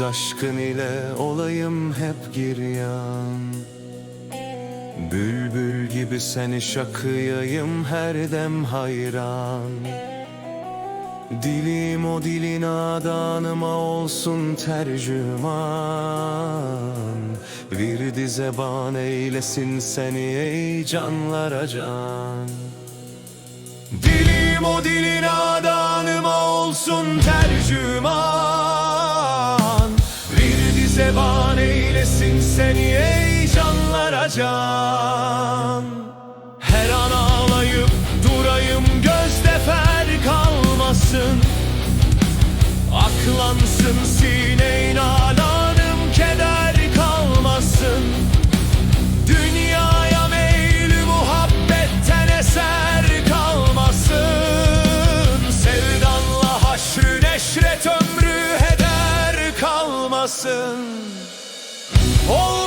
aşkın ile olayım hep giryan. Bülbül gibi seni şakıyayım her dem hayran. Dilim o dilin adanıma olsun tercüman. Virdi zeban eylesin seni ey canlara can. Dilim o dilin adanıma olsun tercüman eylesin seni ey canlara can? Her an ağlayıp durayım gözde fer kalmasın. Aklansın sine inalanım keder kalmasın. Dünyaya meylü muhabbetten eser kalmasın. Sevdanla haşrü neşret ömrü heder kalmasın Oh!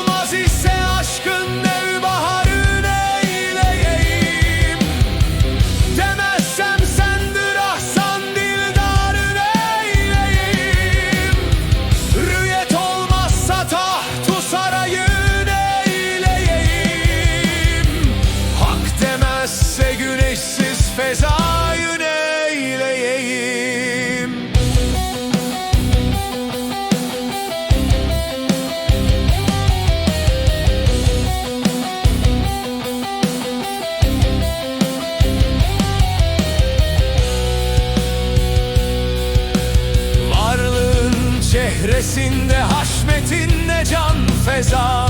Çehresinde haşmetin ne can feza?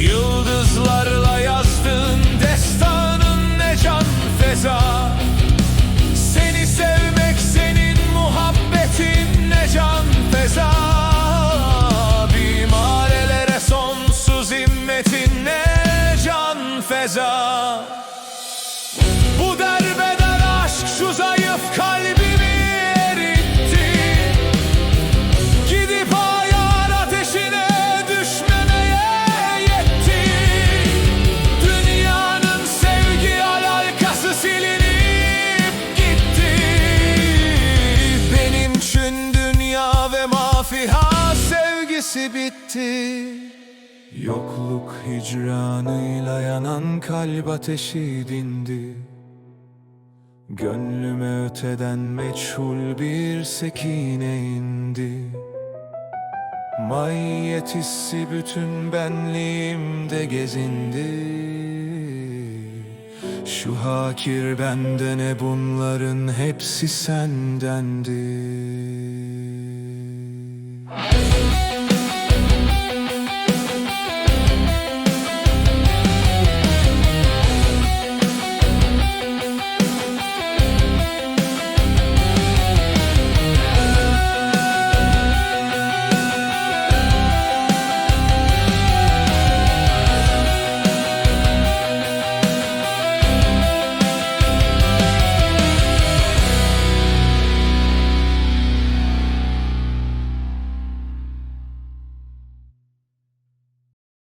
Yıldızlarla yazdığın destanın ne can feza? Seni sevmek senin muhabbetin ne can feza? Bimarelere sonsuz himmetin ne can feza sevgisi bitti. Yokluk hicranıyla yanan kalp ateşi dindi. Gönlüme öteden meçhul bir sekine indi. Maiyet hissi bütün benliğimde gezindi. Şu hakir bende ne bunların hepsi sendendi